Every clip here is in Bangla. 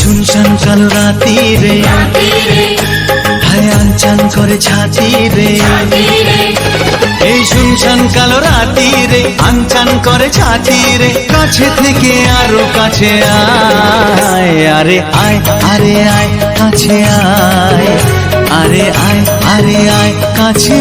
শুনশান কালো রাতি রে। হায় আনচান করে ছাতি রে। এই শুনশান কালো রাতি রে আনচান করে ছাতি রে। কাছে থেকে আরও কাছে আয়, আরে আয় আরে আয়, কাছে আয়। আরে আয় আরে আয়, কাছে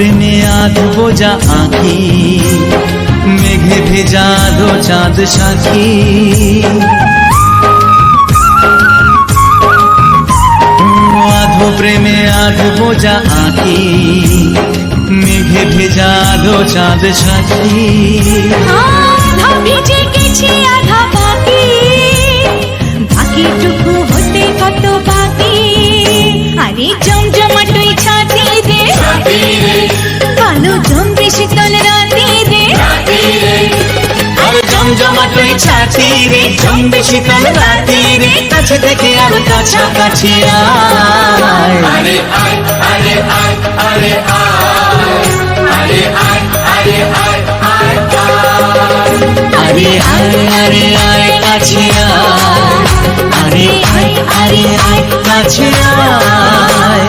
প্রেমে আধো বোঝা আঁকি, মেঘে ভেজা আধো চাঁদ ও আধো প্রেমে আধো বোঝা আঁকি, মেঘে ভেজা আধো চাঁদ সাক্ষী জমজমাটই ছাতি রে জমবে শীতল রাতি রে কাছে থেকে আর কাছাকাছি আয়। আরে আয় আরে আয় আরে আয়। আরে আয় আরে আয় আয়। আরে আয় আরে আয় কাছে আয়। আরে আয় আরে আয় কাছে আয়।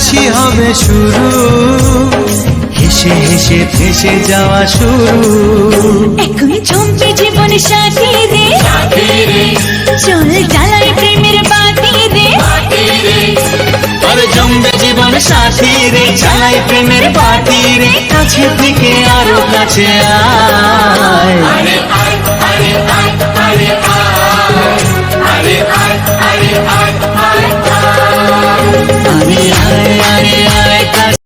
হাসি হবে শুরু। হেসে হেসে ফেসে যাওয়া শুরু। এখন চমকে জীবন সাথী রে চল জ্বালায় প্রেমের বাতি রে আর জমবে জীবন সাথী রে চালাই প্রেমের বাতি রে। কাছে থেকে আরও কাছে আয়। Maria.